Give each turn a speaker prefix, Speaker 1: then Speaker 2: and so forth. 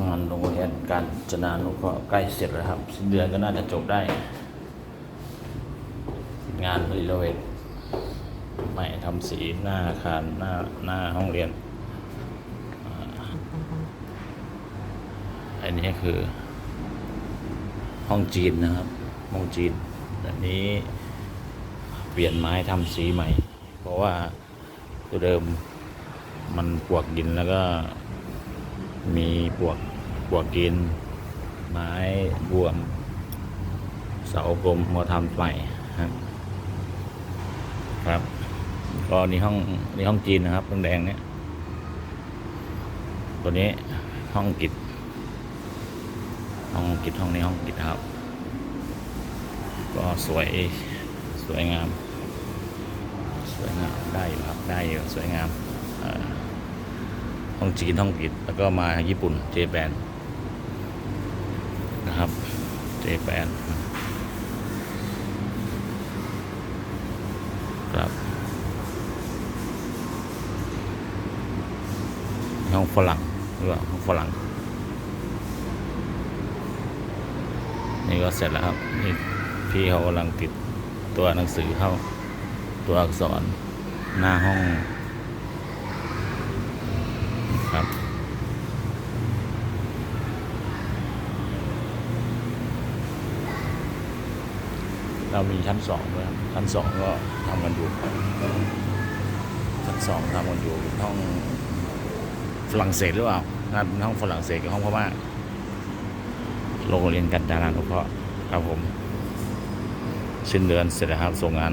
Speaker 1: งานโรงเรียนการจนานุเคราะห์ใกล้เสร็จแล้วครับสิ้นเดือนก็น่าจะจบได้ งานรีโนเวทใหม่ทำสีหน้าอาคารหน้าหน้าห้องเรียน อันนี้คือ ห้องจีนนะครับ ห้องจีนอันนี้เปลี่ยนไม้ทำสีใหม่ เพราะว่าตัวเดิมมันปวกดินแล้วก็ มีปวกปวกกิน ไม้บวม เสากลมมาทำใหม่ครับก็นี่ห้องนี่ห้องจีนนะครับตรงแดงเนี่ยตัวนี้ห้องกิจห้องกิจห้องนี้ห้องกิจครับ ก็สวยสวยงาม สวยงามได้อยู่ครับได้อยู่สวยงาม ห้องจีนห้องกิจแล้วก็มาญี่ปุ่นเจแปนนะครับเจแปนครับห้องฝรั่งหรือว่าห้องฝรั่งนี่ก็เสร็จแล้วครับนี่พี่เขากำลังติดตัวหนังสือเข้าตัวอักษรหน้าห้อง ครับ เรามีชั้นสองด้วยครับชั้นสองก็ทำกันอยู่ชั้นสองทำกันอยู่เป็นห้องฝรั่งเศสหรือเปล่าน่าเป็นห้องฝรั่งเศสกับห้องพม่าโรงเรียนกันดารานุเคราะห์ครับผมสิ้นเดือนเสร็จแล้วครับส่งงาน